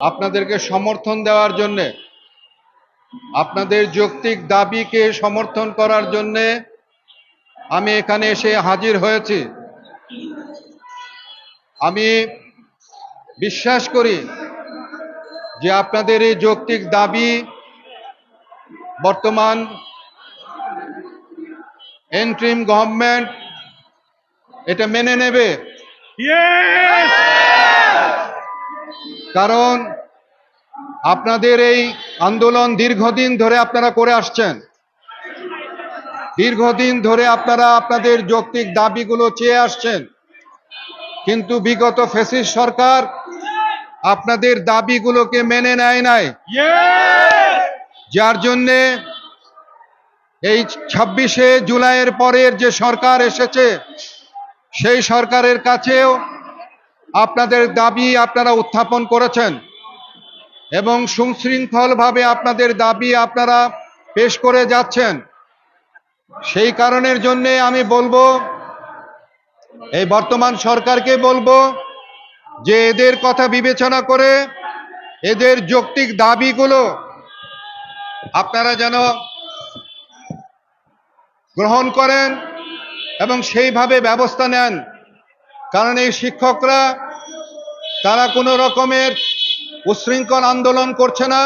আপনাদেরকে সমর্থন দেওয়ার জন্যে, আপনাদের যৌক্তিক দাবিকে সমর্থন করার জন্যে আমি এখানে এসে হাজির হয়েছি। আমি বিশ্বাস করি যে আপনাদের এই যৌক্তিক দাবি বর্তমান এন্ট্রিম গভর্নমেন্ট এটা মেনে নেবে। কারণ আপনাদের এই আন্দোলন দীর্ঘদিন ধরে আপনারা করে আসছেন। দীর্ঘদিন ধরে আপনারা আপনাদের যৌক্তিক দাবিগুলো চেয়ে আসছেন। কিন্তু বিগত ফেসিস সরকার আপনাদের দাবিগুলোকে মেনে নেয় নাই। যার জন্যে এই ছাব্বিশে জুলাইয়ের পরের যে সরকার এসেছে, সেই সরকারের কাছেও আপনাদের দাবি আপনারা উত্থাপন করেছেন এবং সুশৃঙ্খলভাবে আপনাদের দাবি আপনারা পেশ করে যাচ্ছেন। সেই কারণের জন্য আমি বলব, এই বর্তমান সরকারকে বলব যে এদের কথা বিবেচনা করে এদের যৌক্তিক দাবিগুলো আপনারা যেন গ্রহণ করেন এবং সেইভাবে ব্যবস্থা নেন। কারণ এই শিক্ষকরা, তারা কোনো রকমের উশৃঙ্খল আন্দোলন করছে না।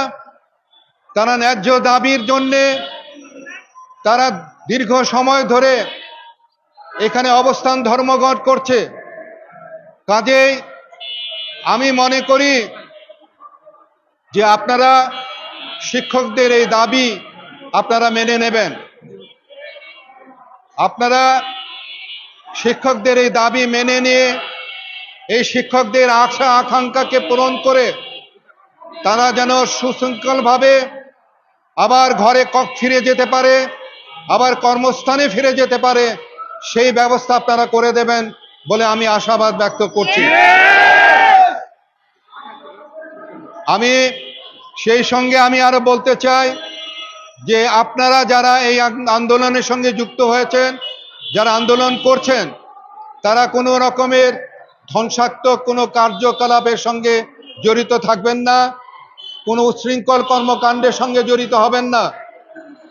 তারা ন্যায্য দাবির জন্যে তারা দীর্ঘ সময় ধরে এখানে অবস্থান ধর্মঘট করছে। কাজেই আমি মনে করি যে আপনারা শিক্ষকদের এই দাবি আপনারা মেনে নেবেন। আপনারা শিক্ষকদের এই দাবি মেনে নিয়ে এই শিক্ষকদের আশা আকাঙ্ক্ষাকে পূরণ করে তারা যেন সুশৃঙ্খলভাবে আবার ঘরে ক- ফিরে যেতে পারে, আবার কর্মস্থানে ফিরে যেতে পারে, সেই ব্যবস্থা আপনারা করে দেবেন বলে আমি আশাবাদ ব্যক্ত করছি। আমি সেই সঙ্গে আমি আরও বলতে চাই যে আপনারা যারা এই আন্দোলনের সঙ্গে যুক্ত হয়েছেন যারা আন্দোলন করছেন, তারা কোনো রকমের ধ্বংসাত্মক কোনো কার্যকলাপের সঙ্গে জড়িত থাকবেন না, কোনো উচ্ছৃঙ্খল কর্মকাণ্ডের সঙ্গে জড়িত হবেন না।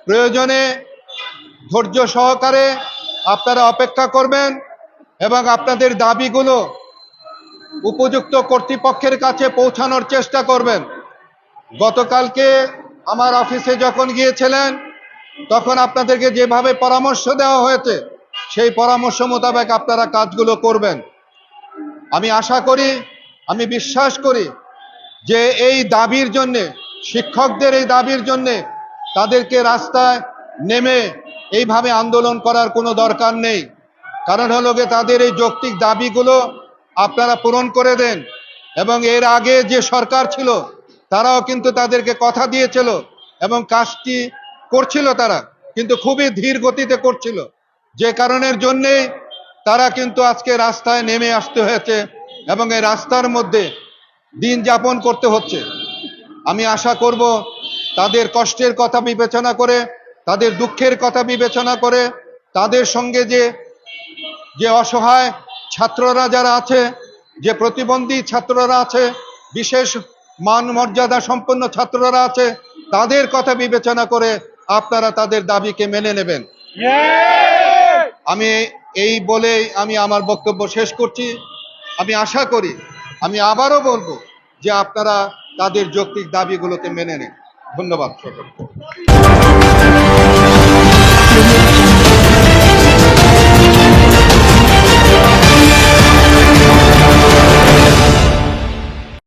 প্রয়োজনে ধৈর্য সহকারে আপনারা অপেক্ষা করবেন এবং আপনাদের দাবিগুলো উপযুক্ত কর্তৃপক্ষের কাছে পৌঁছানোর চেষ্টা করবেন। গতকালকে আমার অফিসে যখন গিয়েছিলেন, তখন আপনাদেরকে যেভাবে পরামর্শ দেওয়া হয়েছে সেই পরামর্শ মোতাবেক আপনারা কাজগুলো করবেন। আমি আশা করি, আমি বিশ্বাস করি যে এই দাবির জন্যে, শিক্ষকদের এই দাবির জন্যে তাদেরকে রাস্তায় নেমে এইভাবে আন্দোলন করার কোনো দরকার নেই। কারণ হলো গিয়ে তাদের এই যৌক্তিক দাবিগুলো আপনারা পূরণ করে দেন এবং এর আগে যে সরকার ছিল, তারাও কিন্তু তাদেরকে কথা দিয়েছিল এবং কাজটি করছিল তারা, কিন্তু খুবই ধীর গতিতে করছিল। যে কারণের জন্যে তারা কিন্তু আজকে রাস্তায় নেমে আসতে হয়েছে এবং এই রাস্তার মধ্যে দিন যাপন করতে হচ্ছে। আমি আশা করব তাদের কষ্টের কথা বিবেচনা করে, তাদের দুঃখের কথা বিবেচনা করে, তাদের সঙ্গে যে যে অসহায় ছাত্ররা যারা আছে, যে প্রতিবন্ধী ছাত্ররা আছে, বিশেষ মান মর্যাদা সম্পন্ন ছাত্ররা আছে, তাদের কথা বিবেচনা করে আপনারা তাদের দাবিকে মেনে নেবেন। আমি এই বলেই আমি আমার বক্তব্য শেষ করছি। আমি আশা করি, আমি আবারও বলব যে আপনারা তাদের যৌক্তিক দাবিগুলোকে মেনে নেন। ধন্যবাদ